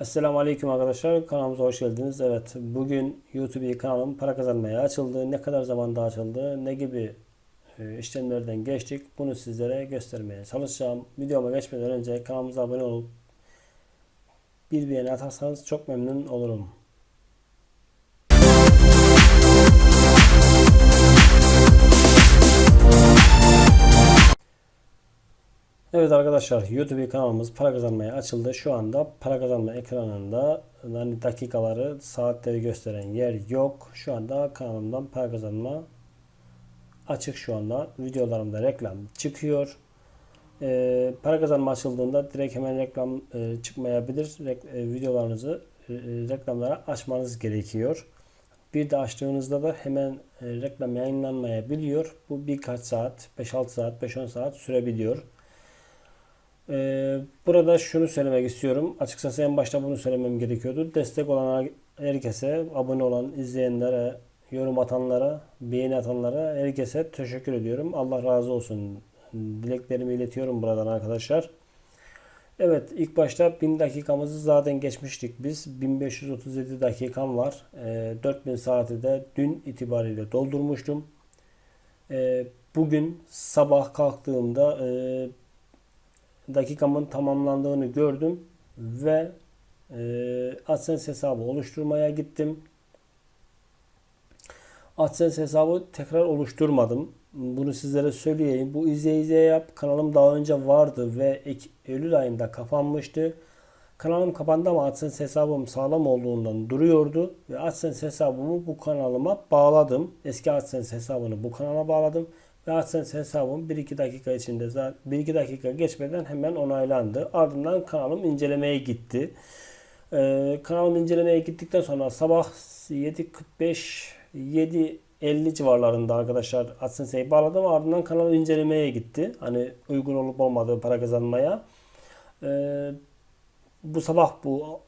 Esselamu Aleyküm arkadaşlar. Kanalımıza hoş geldiniz. Evet, bugün YouTube kanalım para kazanmaya açıldı. Ne kadar zamanda açıldı, ne gibi e, işlemlerden geçtik bunu sizlere göstermeye çalışacağım. Videoma geçmeden önce kanalımıza abone olup bir beğeni atarsanız çok memnun olurum. Evet arkadaşlar YouTube kanalımız para kazanmaya açıldı. Şu anda para kazanma ekranında hani dakikaları, saatleri gösteren yer yok. Şu anda kanalımdan para kazanma açık şu anda. Videolarımda reklam çıkıyor. Ee, para kazanma açıldığında direkt hemen reklam e, çıkmayabilir. Rek- e, videolarınızı e, e, reklamlara açmanız gerekiyor. Bir de açtığınızda da hemen e, reklam yayınlanmayabiliyor. Bu birkaç saat, 5-6 saat, 5-10 saat sürebiliyor. Ee, burada şunu söylemek istiyorum. Açıkçası en başta bunu söylemem gerekiyordu. Destek olan herkese, abone olan izleyenlere, yorum atanlara, beğeni atanlara herkese teşekkür ediyorum. Allah razı olsun. Dileklerimi iletiyorum buradan arkadaşlar. Evet ilk başta 1000 dakikamızı zaten geçmiştik biz. 1537 dakikam var. Ee, 4000 saati de dün itibariyle doldurmuştum. Ee, bugün sabah kalktığımda e, dakikamın tamamlandığını gördüm ve e, AdSense hesabı oluşturmaya gittim. AdSense hesabı tekrar oluşturmadım. Bunu sizlere söyleyeyim. Bu izle izle yap kanalım daha önce vardı ve Ek- Eylül ayında kapanmıştı. Kanalım kapandı ama AdSense hesabım sağlam olduğundan duruyordu ve AdSense hesabımı bu kanalıma bağladım. Eski AdSense hesabını bu kanala bağladım AdSense hesabım 1-2 dakika içinde zaten 1-2 dakika geçmeden hemen onaylandı. Ardından kanalım incelemeye gitti. Ee, kanalım incelemeye gittikten sonra sabah 7.45 7.50 civarlarında arkadaşlar AdSense'yi bağladım. Ardından kanal incelemeye gitti. Hani uygun olup olmadığı para kazanmaya. Ee, bu sabah bu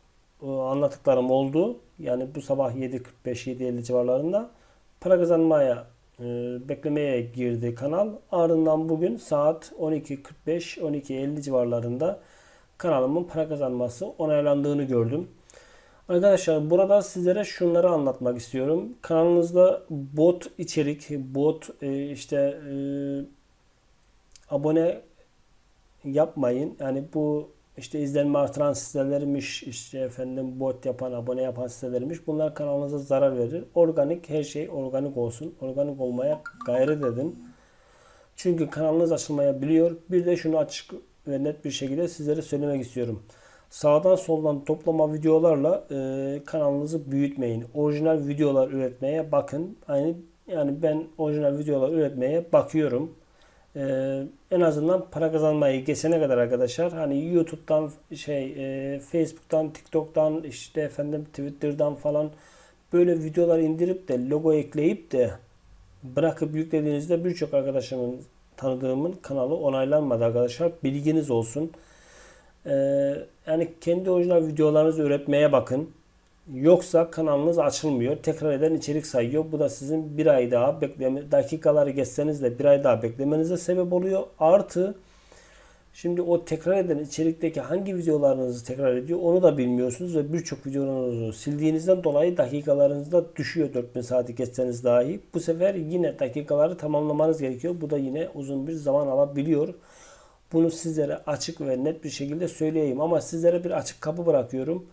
e, anlattıklarım oldu. Yani bu sabah 7.45 7.50 civarlarında para kazanmaya beklemeye girdi kanal. Ardından bugün saat 12.45 12.50 civarlarında kanalımın para kazanması onaylandığını gördüm. Arkadaşlar burada sizlere şunları anlatmak istiyorum. Kanalınızda bot içerik, bot e, işte e, abone yapmayın. Yani bu işte izlenme artıran sitelermiş, işte efendim bot yapan, abone yapan sitelermiş. Bunlar kanalınıza zarar verir. Organik her şey organik olsun. Organik olmaya gayret edin. Çünkü kanalınız açılmayabiliyor. Bir de şunu açık ve net bir şekilde sizlere söylemek istiyorum. Sağdan soldan toplama videolarla e, kanalınızı büyütmeyin. Orijinal videolar üretmeye bakın. Yani yani ben orijinal videolar üretmeye bakıyorum. Ee, en azından para kazanmayı geçene kadar arkadaşlar hani YouTube'dan şey e, Facebook'tan TikTok'tan işte efendim Twitter'dan falan böyle videolar indirip de logo ekleyip de bırakıp yüklediğinizde birçok arkadaşımın tanıdığımın kanalı onaylanmadı arkadaşlar bilginiz olsun. Ee, yani kendi orijinal videolarınızı üretmeye bakın. Yoksa kanalınız açılmıyor. Tekrar eden içerik sayıyor. Bu da sizin bir ay daha bekleme dakikaları geçseniz de bir ay daha beklemenize sebep oluyor. Artı şimdi o tekrar eden içerikteki hangi videolarınızı tekrar ediyor onu da bilmiyorsunuz ve birçok videolarınızı sildiğinizden dolayı dakikalarınız da düşüyor 4000 saati geçseniz dahi. Bu sefer yine dakikaları tamamlamanız gerekiyor. Bu da yine uzun bir zaman alabiliyor. Bunu sizlere açık ve net bir şekilde söyleyeyim ama sizlere bir açık kapı bırakıyorum.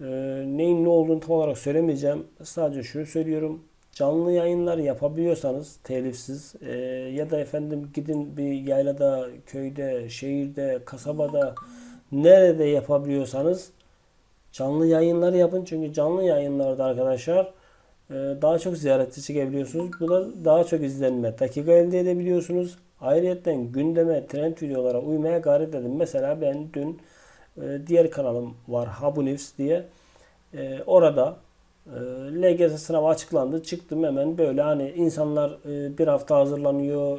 Ee, neyin ne olduğunu tam olarak söylemeyeceğim. Sadece şunu söylüyorum. Canlı yayınlar yapabiliyorsanız telifsiz e, ya da efendim gidin bir yaylada, köyde, şehirde, kasabada nerede yapabiliyorsanız canlı yayınlar yapın. Çünkü canlı yayınlarda arkadaşlar e, daha çok ziyaretçi çekebiliyorsunuz. Bu da daha çok izlenme, dakika elde edebiliyorsunuz. Ayrıca gündeme, trend videolara uymaya gayret edin. Mesela ben dün diğer kanalım var Habunifs diye. E, orada e, LGS sınavı açıklandı. Çıktım hemen böyle hani insanlar e, bir hafta hazırlanıyor,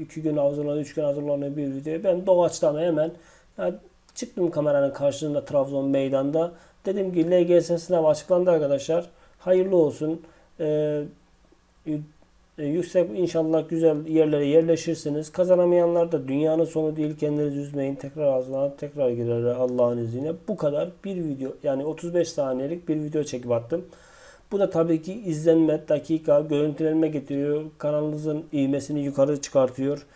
iki gün hazırlanıyor, üç gün hazırlanıyor bir video. Ben doğaçlama hemen ya, çıktım kameranın karşısında Trabzon meydanda. Dedim ki LGS sınavı açıklandı arkadaşlar. Hayırlı olsun. E, E, yüksek inşallah güzel yerlere yerleşirsiniz. Kazanamayanlar da dünyanın sonu değil kendinizi üzmeyin. Tekrar ağzına tekrar girerler Allah'ın izniyle. Bu kadar bir video yani 35 saniyelik bir video çekip attım. Bu da tabii ki izlenme, dakika, görüntülenme getiriyor. Kanalınızın ivmesini yukarı çıkartıyor.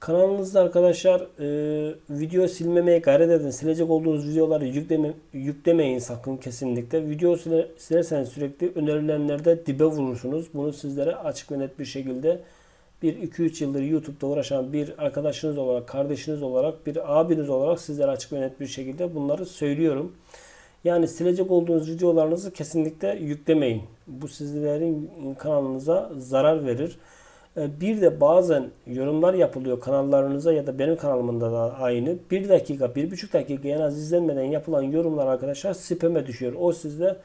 Kanalınızda arkadaşlar e, video silmemeye gayret edin. Silecek olduğunuz videoları yükleme, yüklemeyin sakın kesinlikle. Video sile, silerseniz sürekli önerilenlerde dibe vurursunuz. Bunu sizlere açık ve net bir şekilde bir 2-3 yıldır YouTube'da uğraşan bir arkadaşınız olarak, kardeşiniz olarak, bir abiniz olarak sizlere açık ve net bir şekilde bunları söylüyorum. Yani silecek olduğunuz videolarınızı kesinlikle yüklemeyin. Bu sizlerin kanalınıza zarar verir. E, Bir de bazen yorumlar yapılıyor kanallarınıza ya da benim kanalımda da aynı. Bir dakika, bir buçuk dakika en az izlenmeden yapılan yorumlar arkadaşlar spam'e düşüyor. O sizde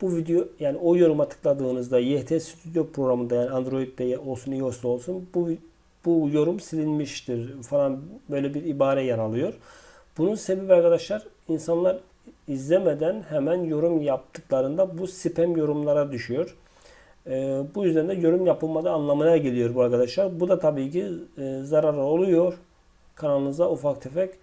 bu video yani o yoruma tıkladığınızda YT Studio programında yani Android'de olsun iOS'ta olsun bu bu yorum silinmiştir falan böyle bir ibare yer alıyor. Bunun sebebi arkadaşlar insanlar izlemeden hemen yorum yaptıklarında bu spam yorumlara düşüyor. E, bu yüzden de yorum yapılmadığı anlamına geliyor bu arkadaşlar. Bu da tabii ki e, zararı oluyor kanalınıza ufak tefek.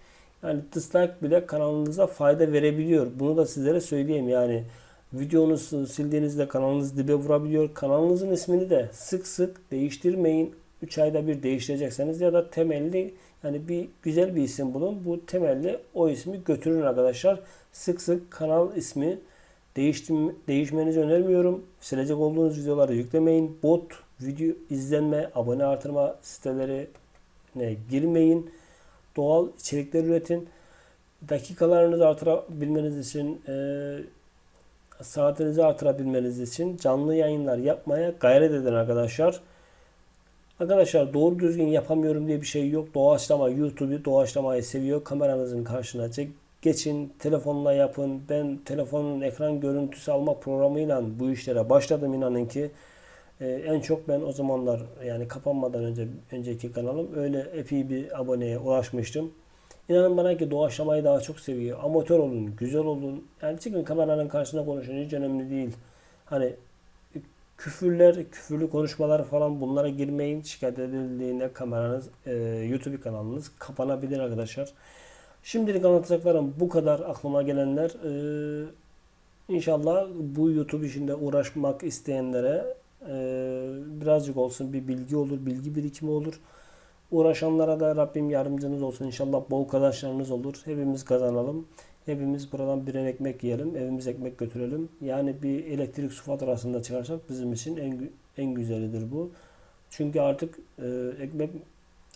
Yani dislike bile kanalınıza fayda verebiliyor. Bunu da sizlere söyleyeyim yani. Videonuzu sildiğinizde kanalınız dibe vurabiliyor. Kanalınızın ismini de sık sık değiştirmeyin. 3 ayda bir değiştirecekseniz ya da temelli yani bir güzel bir isim bulun. Bu temelli o ismi götürün arkadaşlar. Sık sık kanal ismi değiştim, değişmenizi önermiyorum. Silecek olduğunuz videoları yüklemeyin. Bot, video izlenme, abone artırma siteleri ne girmeyin. Doğal içerikler üretin. Dakikalarınızı artırabilmeniz için e, saatinizi artırabilmeniz için canlı yayınlar yapmaya gayret edin arkadaşlar. Arkadaşlar doğru düzgün yapamıyorum diye bir şey yok. Doğaçlama YouTube'u doğaçlamayı seviyor. Kameranızın karşına çek, geçin, telefonla yapın. Ben telefonun ekran görüntüsü almak programıyla bu işlere başladım inanın ki. Ee, en çok ben o zamanlar yani kapanmadan önce önceki kanalım öyle epey bir aboneye ulaşmıştım. İnanın bana ki doğaçlamayı daha çok seviyor. Amatör olun, güzel olun. Yani çıkın kameranın karşısına konuşun hiç önemli değil. Hani küfürler, küfürlü konuşmalar falan bunlara girmeyin. Şikayet edildiğinde kameranız, e, YouTube kanalınız kapanabilir arkadaşlar. Şimdilik anlatacaklarım bu kadar aklıma gelenler. E, inşallah bu YouTube işinde uğraşmak isteyenlere e, birazcık olsun bir bilgi olur, bilgi birikimi olur. Uğraşanlara da Rabbim yardımcınız olsun. İnşallah bol kazançlarınız olur. Hepimiz kazanalım. Hepimiz buradan birer ekmek yiyelim. Evimize ekmek götürelim. Yani bir elektrik su faturasında çıkarsak bizim için en, en güzelidir bu. Çünkü artık e, ekmek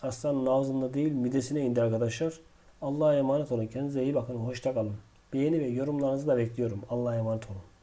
aslanın ağzında değil midesine indi arkadaşlar. Allah'a emanet olun. Kendinize iyi bakın. Hoşça kalın. Beğeni ve yorumlarınızı da bekliyorum. Allah'a emanet olun.